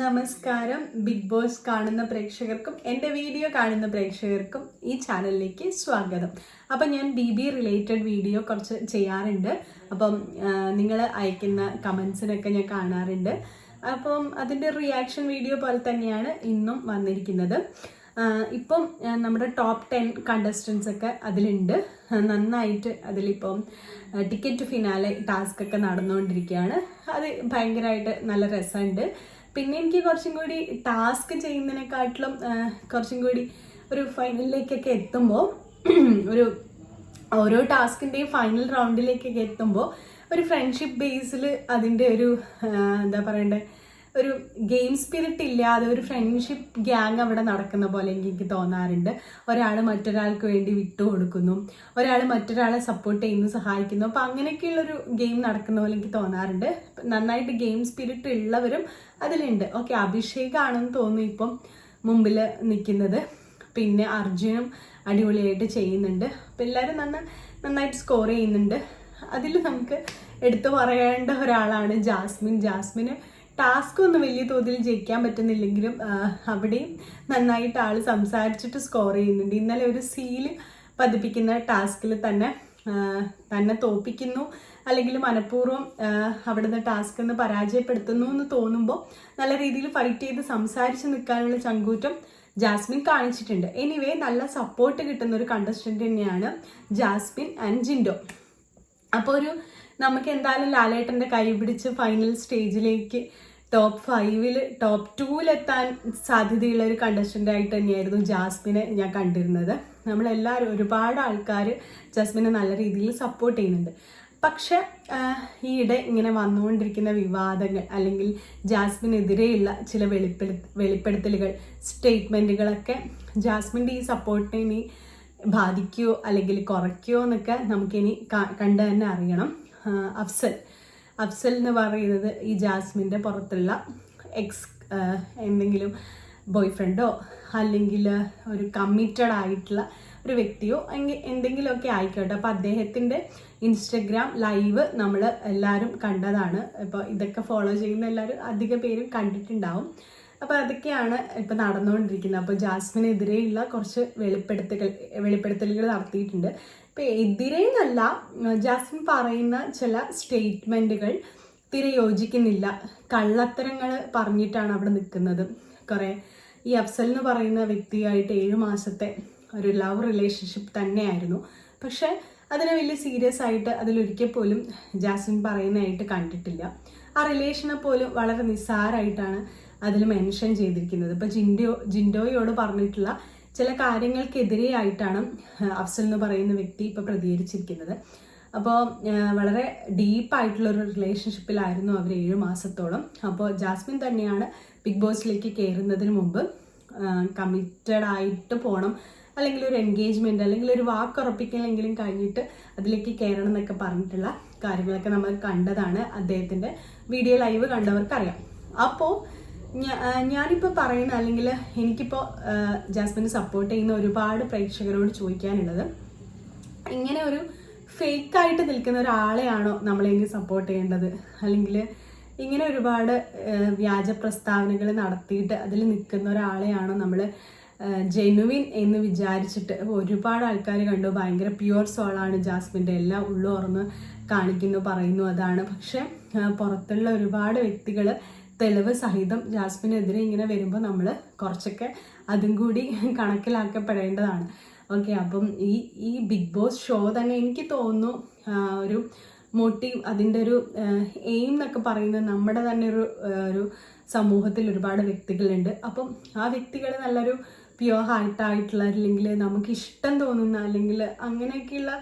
നമസ്കാരം. Big boss കാണുന്ന പ്രേക്ഷകർക്കും എന്റെ വീഡിയോ കാണുന്ന പ്രേക്ഷകർക്കും ഈ ചാനലിലേക്ക് സ്വാഗതം. അപ്പം ഞാൻ ബി ബി റിലേറ്റഡ് വീഡിയോ കുറച്ച് ചെയ്യാറുണ്ട്. അപ്പം നിങ്ങൾ അയക്കുന്ന കമൻസിനൊക്കെ ഞാൻ കാണാറുണ്ട്. അപ്പം അതിന്റെ റിയാക്ഷൻ വീഡിയോ പോലെ തന്നെയാണ് ഇന്നും വന്നിരിക്കുന്നത്. ഇപ്പം നമ്മുടെ ടോപ്പ് ടെൻ കണ്ടസ്റ്റൻസ് ഒക്കെ അതിലുണ്ട്. നന്നായിട്ട് അതിലിപ്പം ടിക്കറ്റ് ഫിനാലെ ടാസ്ക് ഒക്കെ നടന്നുകൊണ്ടിരിക്കുകയാണ്. അത് ഭയങ്കരമായിട്ട് നല്ല രസമുണ്ട്. പിന്നെ എനിക്ക് കുറച്ചും കൂടി ടാസ്ക് ചെയ്യുന്നതിനെക്കാട്ടിലും കുറച്ചും കൂടി ഒരു ഫൈനലിലേക്കൊക്കെ എത്തുമ്പോൾ ഒരു ഓരോ ടാസ്കിന്റെയും ഫൈനൽ റൗണ്ടിലേക്കൊക്കെ എത്തുമ്പോൾ ഒരു ഫ്രണ്ട്ഷിപ്പ് ബേസിൽ അതിന്റെ ഒരു എന്താ പറയണ്ടേ? ഒരു ഗെയിം സ്പിരിറ്റ് ഇല്ലാതെ ഒരു ഫ്രണ്ട്ഷിപ്പ് ഗ്യാങ് അവിടെ നടക്കുന്ന പോലെ എനിക്ക് തോന്നാറുണ്ട്. ഒരാൾ മറ്റൊരാൾക്ക് വേണ്ടി വിട്ടു കൊടുക്കുന്നു ഒരാൾ മറ്റൊരാളെ സപ്പോർട്ട് ചെയ്യുന്നു സഹായിക്കുന്നു. അപ്പോൾ അങ്ങനെയൊക്കെയുള്ളൊരു ഗെയിം നടക്കുന്ന പോലെ എനിക്ക് തോന്നാറുണ്ട്. നന്നായിട്ട് ഗെയിം സ്പിരിറ്റ് ഉള്ളവരും അതിലുണ്ട്. ഓക്കെ അഭിഷേകാണെന്ന് തോന്നുന്നു ഇപ്പം മുമ്പിൽ നിൽക്കുന്നത്. പിന്നെ അർജുനും അടിപൊളിയായിട്ട് ചെയ്യുന്നുണ്ട്. അപ്പം എല്ലാവരും നന്ന നന്നായിട്ട് സ്കോർ ചെയ്യുന്നുണ്ട്. അതിൽ നമുക്ക് എടുത്തു പറയേണ്ട ഒരാളാണ് ജാസ്മിൻ. ജാസ്മിന് ടാസ്ക് ഒന്നും വലിയ തോതിൽ ജയിക്കാൻ പറ്റുന്നില്ലെങ്കിലും അവിടെയും നന്നായിട്ട് ആൾ സംസാരിച്ചിട്ട് സ്കോർ ചെയ്യുന്നുണ്ട്. ഇന്നലെ ഒരു സീൽ പതിപ്പിക്കുന്ന ടാസ്കിൽ തന്നെ തന്നെ തോപ്പിക്കുന്നു. അല്ലെങ്കിൽ മനഃപൂർവം അവിടുന്ന് ടാസ്ക് എന്ന് പരാജയപ്പെടുത്തുന്നു എന്ന് തോന്നുമ്പോൾ നല്ല രീതിയിൽ ഫൈറ്റ് ചെയ്ത് സംസാരിച്ച് നിൽക്കാനുള്ള ചങ്കൂറ്റം ജാസ്മിൻ കാണിച്ചിട്ടുണ്ട്. എനിവേ നല്ല സപ്പോർട്ട് കിട്ടുന്ന ഒരു കണ്ടസ്റ്റന്റ് തന്നെയാണ് ജാസ്മിൻ ആൻഡ് ജിൻഡോ. അപ്പോൾ ഒരു നമുക്ക് എന്തായാലും ലാലേട്ടന്റെ കൈ പിടിച്ച് ഫൈനൽ സ്റ്റേജിലേക്ക് ടോപ്പ് ഫൈവിൽ ടോപ്പ് ടൂവിലെത്താൻ സാധ്യതയുള്ള ഒരു കണ്ടസ്റ്റന്റ് ആയിട്ട് തന്നെയായിരുന്നു ജാസ്മിനെ ഞാൻ കണ്ടിരുന്നത്. നമ്മളെല്ലാവരും ഒരുപാട് ആൾക്കാർ ജാസ്മിനെ നല്ല രീതിയിൽ സപ്പോർട്ട് ചെയ്യുന്നുണ്ട്. പക്ഷെ ഈയിടെ ഇങ്ങനെ വന്നുകൊണ്ടിരിക്കുന്ന വിവാദങ്ങൾ അല്ലെങ്കിൽ ജാസ്മിനെതിരെയുള്ള ചില വെളിപ്പെടു വെളിപ്പെടുത്തലുകൾ സ്റ്റേറ്റ്മെന്റുകളൊക്കെ ജാസ്മിന്റെ ഈ സപ്പോർട്ടിനെ ഇനി ബാധിക്കുമോ അല്ലെങ്കിൽ കുറയ്ക്കുമോ എന്നൊക്കെ നമുക്കിനി കണ്ട് തന്നെ അറിയണം. അഫ്സൽ അഫ്സൽ എന്ന് പറയുന്നത് ഈ ജാസ്മിന്റെ പുറത്തുള്ള എക്സ് എന്തെങ്കിലും ബോയ് ഫ്രണ്ടോ അല്ലെങ്കിൽ ഒരു കമ്മിറ്റഡ് ആയിട്ടുള്ള ഒരു വ്യക്തിയോ അല്ലെങ്കിൽ എന്തെങ്കിലുമൊക്കെ ആയിക്കോട്ടെ. അപ്പോൾ അദ്ദേഹത്തിന്റെ ഇൻസ്റ്റഗ്രാം ലൈവ് നമ്മൾ എല്ലാവരും കണ്ടതാണ്. ഇപ്പോൾ ഇതൊക്കെ ഫോളോ ചെയ്യുന്ന എല്ലാവരും അധിക പേരും കണ്ടിട്ടുണ്ടാവും. അപ്പോൾ അതൊക്കെയാണ് ഇപ്പൊ നടന്നുകൊണ്ടിരിക്കുന്നത്. അപ്പോൾ ജാസ്മിനെതിരെയുള്ള കുറച്ച് വെളിപ്പെടുത്തൽ വെളിപ്പെടുത്തലുകൾ നടത്തിയിട്ടുണ്ട്. ഇപ്പൊ എതിരെന്നല്ല ജാസ്മിൻ പറയുന്ന ചില സ്റ്റേറ്റ്മെന്റുകൾ തീരെ യോജിക്കുന്നില്ല. കള്ളത്തരങ്ങൾ പറഞ്ഞിട്ടാണ് അവിടെ നിൽക്കുന്നത്. കുറേ ഈ അഫ്സൽ എന്ന് പറയുന്ന വ്യക്തിയായിട്ട് ഏഴ് മാസത്തെ ഒരു ലവ് റിലേഷൻഷിപ്പ് തന്നെയായിരുന്നു. പക്ഷെ അതിനെ വലിയ സീരിയസ് ആയിട്ട് അതിലൊരിക്കൽ പോലും ജാസ്മിൻ പറയുന്നതായിട്ട് കണ്ടിട്ടില്ല. ആ റിലേഷനെ പോലും വളരെ നിസ്സാരമായിട്ടാണ് അതിൽ മെൻഷൻ ചെയ്തിരിക്കുന്നത്. ഇപ്പോൾ ജിൻഡോ ജിൻഡോയോട് പറഞ്ഞിട്ടുള്ള ചില കാര്യങ്ങൾക്കെതിരെയായിട്ടാണ് അഫ്സൽ എന്ന് പറയുന്ന വ്യക്തി ഇപ്പോൾ പ്രതികരിച്ചിരിക്കുന്നത്. അപ്പോൾ വളരെ ഡീപ്പായിട്ടുള്ള ഒരു റിലേഷൻഷിപ്പിലായിരുന്നു അവർ ഏഴ് മാസത്തോളം. അപ്പോൾ ജാസ്മിൻ തന്നെയാണ് ബിഗ് ബോസിലേക്ക് കയറുന്നതിന് മുമ്പ് കമ്മിറ്റഡ് ആയിട്ട് പോകണം അല്ലെങ്കിൽ ഒരു എൻഗേജ്മെന്റ് അല്ലെങ്കിൽ ഒരു വാക്ക് ഉറപ്പിക്കലെങ്കിലും കഴിഞ്ഞിട്ട് അതിലേക്ക് കയറണം എന്നൊക്കെ പറഞ്ഞിട്ടുള്ള കാര്യങ്ങളൊക്കെ നമ്മൾ കണ്ടതാണ്. അദ്ദേഹത്തിന്റെ വീഡിയോ ലൈവ് കണ്ടവർക്കറിയാം. അപ്പോൾ ഞാനിപ്പോൾ പറയുന്ന അല്ലെങ്കിൽ എനിക്കിപ്പോൾ ജാസ്മിന് സപ്പോർട്ട് ചെയ്യുന്ന ഒരുപാട് പ്രേക്ഷകരോട് ചോദിക്കാനുള്ളത് ഇങ്ങനെ ഒരു ഫേക്ക് ആയിട്ട് നിൽക്കുന്ന ഒരാളെയാണോ നമ്മളെങ്കിൽ സപ്പോർട്ട് ചെയ്യേണ്ടത്? അല്ലെങ്കിൽ ഇങ്ങനെ ഒരുപാട് വ്യാജ പ്രസ്താവനകൾ നടത്തിയിട്ട് അതിൽ നിൽക്കുന്ന ഒരാളെയാണോ നമ്മൾ ജെനുവിൻ എന്ന് വിചാരിച്ചിട്ട്? ഒരുപാട് ആൾക്കാർ കണ്ടു ഭയങ്കര പ്യുവർ സോളാണ് ജാസ്മിന്റെ എല്ലാം ഉള്ളു തുറന്ന് കാണിക്കുന്നു പറയുന്നു അതാണ്. പക്ഷേ പുറത്തുള്ള ഒരുപാട് വ്യക്തികൾ തെളിവ് സഹിതം ജാസ്മിനെതിരെ ഇങ്ങനെ വരുമ്പോൾ നമ്മൾ കുറച്ചൊക്കെ അതും കൂടി കണക്കിലാക്കപ്പെടേണ്ടതാണ്. ഓക്കെ അപ്പം ഈ ഈ ബിഗ് ബോസ് ഷോ തന്നെ എനിക്ക് തോന്നുന്നു ഒരു മോട്ടീവ് അതിന്റെ ഒരു എയിം എന്നൊക്കെ പറയുന്നത് നമ്മുടെ തന്നെ ഒരു ഒരു സമൂഹത്തിൽ ഒരുപാട് വ്യക്തികളുണ്ട്. അപ്പം ആ വ്യക്തികൾ നല്ലൊരു പ്യുവർ ഹാർട്ടായിട്ടുള്ള അല്ലെങ്കിൽ നമുക്ക് ഇഷ്ടം തോന്നുന്ന അല്ലെങ്കിൽ അങ്ങനെയൊക്കെയുള്ള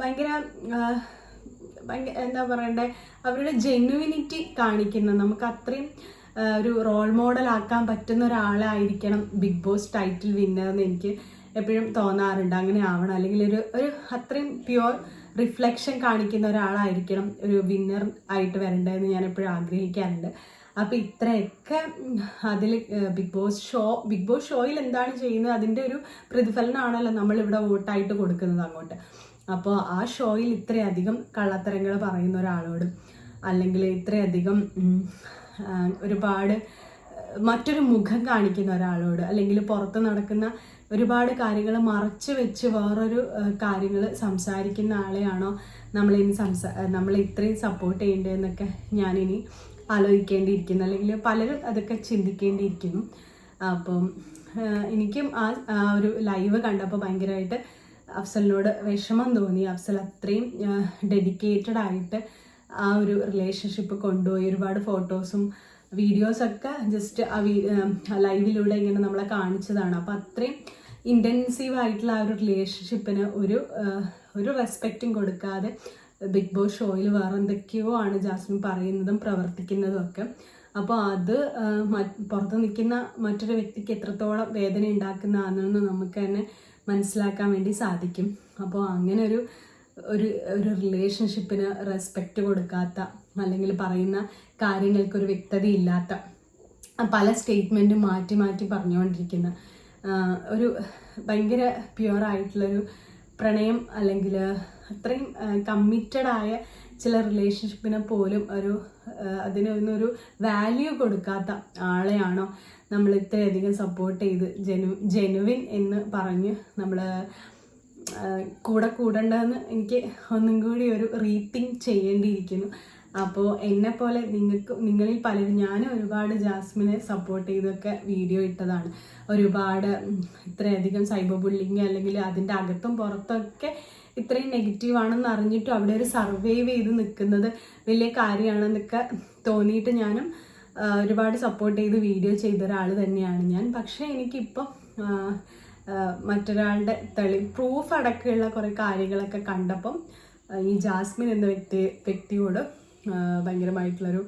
ഭയങ്കര ഭയങ്കര എന്താ പറയണ്ടേ അവരുടെ ജെന്യുവിനിറ്റി കാണിക്കുന്ന. നമുക്ക് അത്രയും ഒരു റോൾ മോഡൽ ആക്കാൻ പറ്റുന്ന ഒരാളായിരിക്കണം ബിഗ് ബോസ് ടൈറ്റിൽ വിന്നർ എന്ന് എനിക്ക് എപ്പോഴും തോന്നാറുണ്ട്. അങ്ങനെ ആവണം. അല്ലെങ്കിൽ ഒരു ഒരു അത്രയും പ്യുവർ റിഫ്ലക്ഷൻ കാണിക്കുന്ന ഒരാളായിരിക്കണം ഒരു വിന്നർ ആയിട്ട് വരേണ്ടതെന്ന് ഞാൻ എപ്പോഴും ആഗ്രഹിക്കാറുണ്ട്. അപ്പം ഇത്രയൊക്കെ അതിൽ Big Boss show Big Boss ഷോയിൽ എന്താണ് ചെയ്യുന്നത്? അതിന്റെ ഒരു പ്രതിഫലനമാണല്ലോ നമ്മളിവിടെ വോട്ടായിട്ട് കൊടുക്കുന്നത് അങ്ങോട്ട്. അപ്പോൾ ആ ഷോയിൽ ഇത്രയധികം കള്ളത്തരങ്ങൾ പറയുന്ന ഒരാളോട് അല്ലെങ്കിൽ ഇത്രയധികം ഒരുപാട് മറ്റൊരു മുഖം കാണിക്കുന്ന ഒരാളോട് അല്ലെങ്കിൽ പുറത്ത് നടക്കുന്ന ഒരുപാട് കാര്യങ്ങൾ മറച്ചു വെച്ച് വേറൊരു കാര്യങ്ങൾ സംസാരിക്കുന്ന ആളെയാണോ നമ്മളിനി സംസാ നമ്മൾ ഇത്രയും സപ്പോർട്ട് ചെയ്യേണ്ടതെന്നൊക്കെ ഞാനിനി ആലോചിക്കേണ്ടിയിരിക്കുന്നു. അല്ലെങ്കിൽ പലരും അതൊക്കെ ചിന്തിക്കേണ്ടിയിരിക്കുന്നു. അപ്പം എനിക്കും ആ ഒരു ലൈവ് കണ്ടപ്പോൾ ഭയങ്കരമായിട്ട് അഫ്സലിനോട് വിഷമം തോന്നി. അഫ്സൽ അത്രയും ഡെഡിക്കേറ്റഡ് ആയിട്ട് ആ ഒരു റിലേഷൻഷിപ്പ് കൊണ്ടുപോയി. ഒരുപാട് ഫോട്ടോസും വീഡിയോസൊക്കെ ജസ്റ്റ് ആ ലൈവിലൂടെ ഇങ്ങനെ നമ്മളെ കാണിച്ചതാണ്. അപ്പോൾ അത്രയും ഇന്റൻസീവ് ആയിട്ടുള്ള ആ ഒരു റിലേഷൻഷിപ്പിന് ഒരു ഒരു റെസ്പെക്റ്റും കൊടുക്കാതെ ബിഗ് ബോസ് ഷോയിൽ വേറെ എന്തൊക്കെയോ ആണ് ജാസ്മിൻ പറയുന്നതും പ്രവർത്തിക്കുന്നതും ഒക്കെ. അപ്പോൾ അത് പുറത്ത് നിൽക്കുന്ന മറ്റൊരു വ്യക്തിക്ക് എത്രത്തോളം വേദന ഉണ്ടാക്കുന്നതാണെന്ന് നമുക്ക് തന്നെ മനസ്സിലാക്കാൻ വേണ്ടി സാധിക്കും. അപ്പോൾ അങ്ങനെ ഒരു ഒരു ഒരു റിലേഷൻഷിപ്പിന് റെസ്പെക്റ്റ് കൊടുക്കാത്ത അല്ലെങ്കിൽ പറയുന്ന കാര്യങ്ങൾക്കൊരു വ്യക്തതയില്ലാത്ത പല സ്റ്റേറ്റ്മെന്റും മാറ്റി മാറ്റി പറഞ്ഞുകൊണ്ടിരിക്കുന്ന ഒരു ഭയങ്കര പ്യുവർ ആയിട്ടുള്ളൊരു പ്രണയം അല്ലെങ്കിൽ അത്രയും കമ്മിറ്റഡായ ചില റിലേഷൻഷിപ്പിനെ പോലും ഒരു അതിനൊന്നൊരു വാല്യൂ കൊടുക്കാത്ത ആളെയാണോ നമ്മൾ ഇത്രയധികം സപ്പോർട്ട് ചെയ്ത് ജെനു ജെനുവിൻ എന്ന് പറഞ്ഞ് നമ്മൾ കൂടെ കൂടേണ്ടതെന്ന് എനിക്ക് ഒന്നും കൂടി ഒരു റീത്തിങ് ചെയ്യേണ്ടിയിരിക്കുന്നു. അപ്പോൾ എന്നെ പോലെ നിങ്ങൾക്ക് നിങ്ങളിൽ പലരും ഞാൻ ഒരുപാട് ജാസ്മിനെ സപ്പോർട്ട് ചെയ്തൊക്കെ വീഡിയോ ഇട്ടതാണ്. ഒരുപാട് ഇത്രയധികം സൈബർ ബുള്ളിങ് അല്ലെങ്കിൽ അതിന്റെ അകത്തും പുറത്തൊക്കെ ഇത്രയും നെഗറ്റീവ് ആണെന്ന് അറിഞ്ഞിട്ടും അവിടെ ഒരു സർവൈവ് ചെയ്ത് നിൽക്കുന്നത് വലിയ കാര്യമാണെന്നൊക്കെ തോന്നിയിട്ട് ഞാനും ഒരുപാട് സപ്പോർട്ട് ചെയ്ത് വീഡിയോ ചെയ്ത ഒരാൾ തന്നെയാണ് ഞാൻ. പക്ഷേ എനിക്കിപ്പം മറ്റൊരാളുടെ തെളി പ്രൂഫ് അടക്കമുള്ള കുറേ കാര്യങ്ങളൊക്കെ കണ്ടപ്പം ഈ ജാസ്മിൻ എന്ന വ്യക്തി വ്യക്തിയോട് ഭയങ്കരമായിട്ടുള്ളൊരു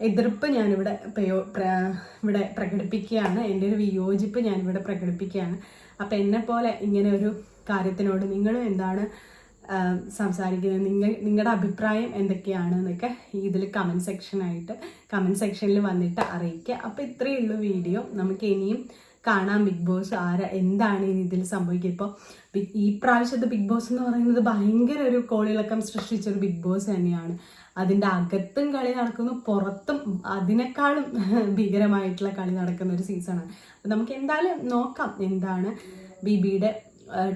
എതിർപ്പ് ഞാനിവിടെ പ്രയോ പ്ര- ഇവിടെ പ്രകടിപ്പിക്കുകയാണ്. എന്റെ ഒരു വിയോജിപ്പ് ഞാനിവിടെ പ്രകടിപ്പിക്കുകയാണ്. അപ്പം എന്നെ പോലെ ഇങ്ങനെ ഒരു കാര്യത്തിനോട് നിങ്ങൾ എന്താണ് സംസാരിക്കുന്നത്? നിങ്ങൾ നിങ്ങളുടെ അഭിപ്രായം എന്തൊക്കെയാണ് എന്നൊക്കെ ഇതിൽ കമന്റ് സെക്ഷനായിട്ട് കമന്റ് സെക്ഷനിൽ വന്നിട്ട് അറിയിക്കുക. അപ്പോൾ ഇത്രയേ ഉള്ളൂ വീഡിയോ. നമുക്ക് ഇനിയും കാണാം. ബിഗ് ബോസ് ആരാ എന്താണ് ഇനി ഇതിൽ സംഭവിക്കുക. ഇപ്പോൾ ഈ പ്രാവശ്യത്തെ ബിഗ് ബോസ് എന്ന് പറയുന്നത് ഭയങ്കര ഒരു കോളിളക്കം സൃഷ്ടിച്ചൊരു ബിഗ് ബോസ് തന്നെയാണ്. അതിന്റെ അകത്തും കളി നടക്കുന്നു പുറത്തും അതിനേക്കാളും ഭീകരമായിട്ടുള്ള കളി നടക്കുന്ന ഒരു സീസണാണ് നമുക്ക് എന്തായാലും നോക്കാം എന്താണ് ബിബിയുടെ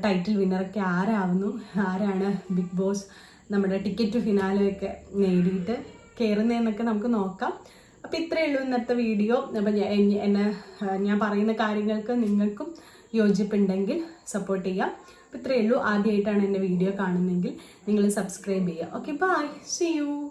ടൈറ്റിൽ വിന്നറൊക്കെ ആരാവുന്നു? ആരാണ് ബിഗ് ബോസ് നമ്മുടെ ടിക്കറ്റ് ഫിനാലൊക്കെ നേടിയിട്ട് കയറുന്നതെന്നൊക്കെ നമുക്ക് നോക്കാം. അപ്പോൾ ഇത്രയേ ഉള്ളൂ ഇന്നത്തെ വീഡിയോ അപ്പം എന്നെ- ഞാൻ പറയുന്ന കാര്യങ്ങൾക്ക് നിങ്ങൾക്കും യോജിപ്പുണ്ടെങ്കിൽ സപ്പോർട്ട് ചെയ്യാം. അപ്പോൾ ഇത്രയേ ഉള്ളൂ. ആദ്യമായിട്ടാണ് എന്റെ വീഡിയോ കാണുന്നതെങ്കിൽ നിങ്ങൾ സബ്സ്ക്രൈബ് ചെയ്യുക. Okay bye C U